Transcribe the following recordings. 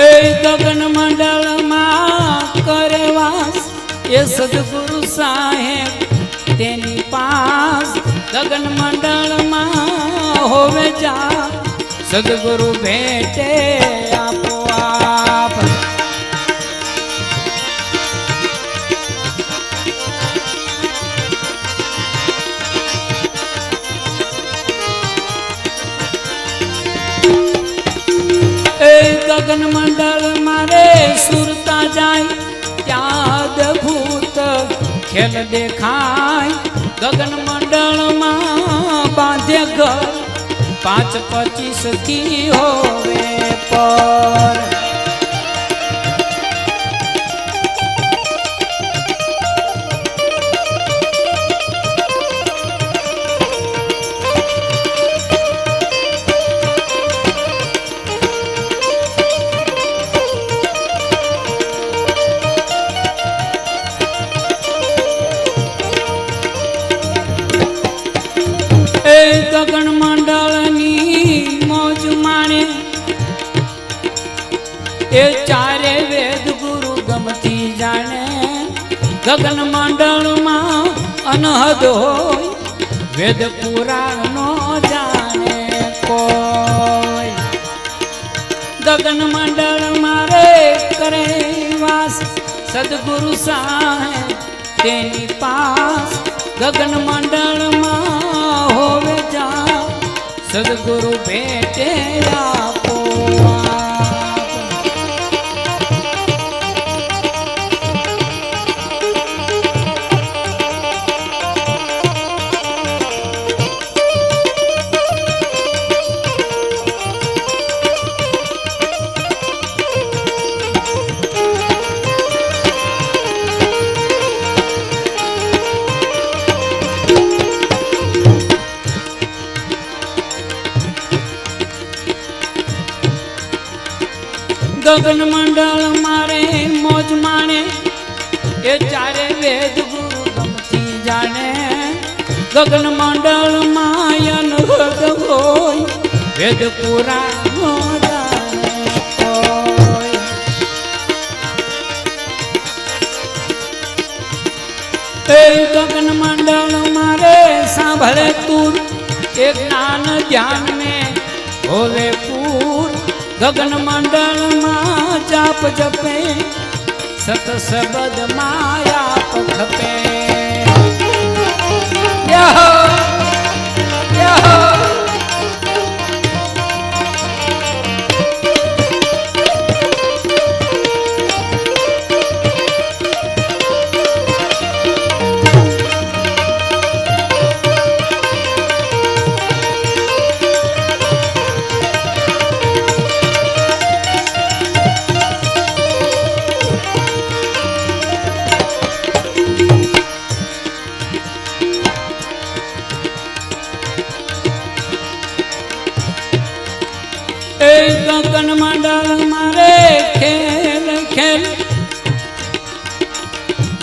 એ ગગન મંડળમાં કરે વાસ એ સદગુરુ સાહેબ તેની પાસ ગગન મંડળમાં હોવે જા. સદગુરુ ભેટે ગગન મંડળ મારે સુરતા જાય ત્યાં ભૂત ખેલ દેખાય. ગગન મંડળમાં બાંધે ઘર, પાંચ પચીસથી હોવે પર. એ ચારે વેદ ગુરુ ગમતી જાણે. ગગન મંડળમાં અનહદ હોય, વેદ પુરાણ નો જાણે કોઈ. ગગન મંડળ મારે કરે વાસ, સદગુરુ સાહેબ તેની પાસ. ગગન મંડળમાં હોવે જા સદગુરુ ભેટે આપો. ગગન મંડળ મારે મોજ માણે. એ ચારે વેદ ગુરુ ગમતી જાણે. ગગન મંડળ માયન હદ હોય, વેદ પુરાણ નો ગગન મંડળ મારે સાંભળે તું એ જ્ઞાન ધ્યાન में હોવે પૂર ગગન મંડળમાં જાપ જપે સત સબદ માયા પખપે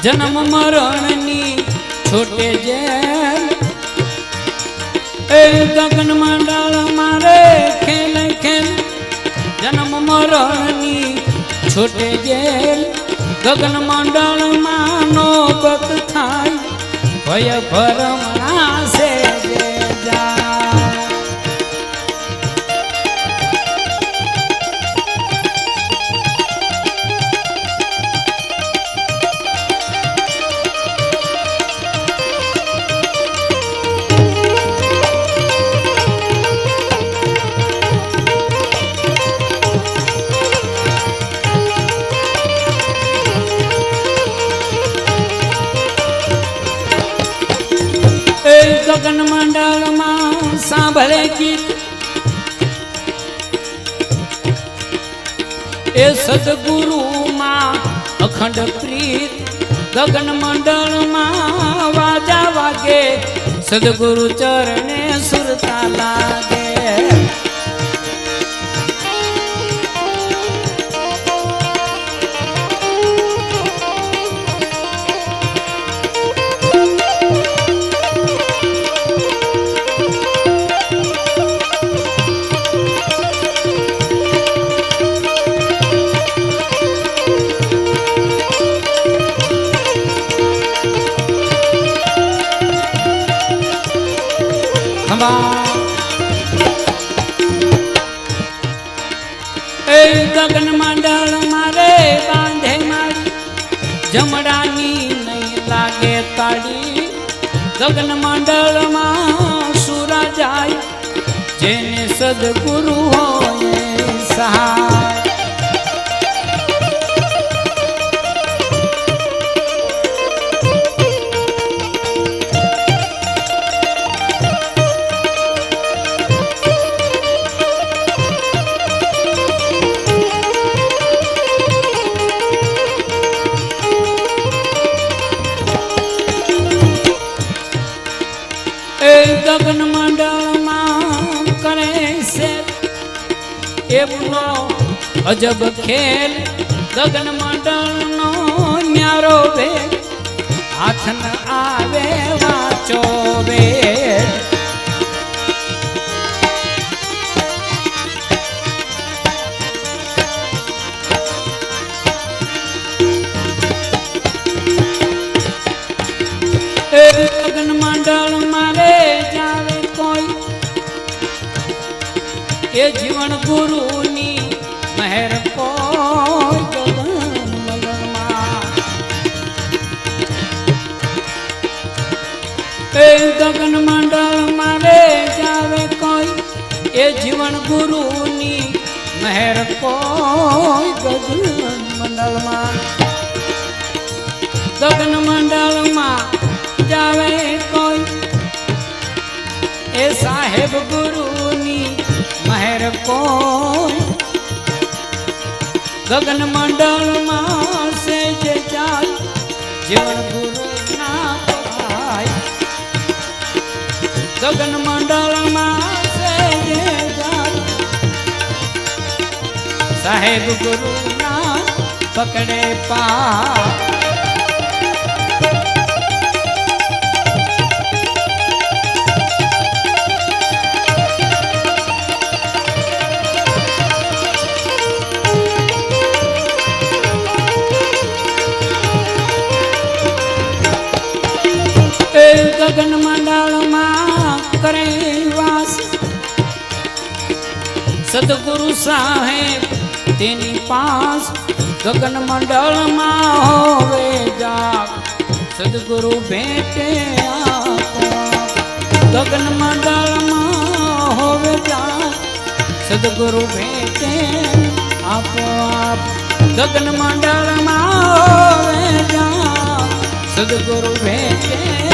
જન્મ મરણની છોટે જેલ એ ગગન મંડળ મારે ખેલ ખેલ જન્મ મરણની છોટે જેલ ગગન મંડળમાં નોબત થાય ભય ભરમણા એ સદગુરુમાં અખંડ પ્રીત ગગન મંડળમાં વાજા વાગે. સદગુરુ ચરણે સુરતા લાગે. ગગન મંડળમાં સુરા જાય જેને સદગુરુ હોય સહાય. એમનો અજબ ખેલ ગગન મંડળનો ન્યારો વે. હાથ આવે વાચો વે. ગગન મંડળ મારે જીવન ગુરુની મહેર ગગન મંડળ મારે જાવે કોઈ, એ જીવન ગુરુની મહેર કોઈ ગગન મંડળમાં. ગગન મંડળમાં જાવે કોઈ, એ સાહેબ ગુરુની મહેર કો ગગન મંડળમાં સે જે ચાલ, જીવન ગુરુ ના પરાય ગગન મંડળમાં સે જે ચાલ. સાહેબ ગુરુ ના પકડે પા સદગુરુ સાહેબ તેની પાસ ગગન મંડળમાં હોવે જાગ સદગુરુ ભેટે આપોઆપ. ગગન મંડળમાં હોવે જાગ સદગુરુ ભેટે આપોઆપ ગગન મંડળમાં હોવે જાગ સદગુરુ ભેટે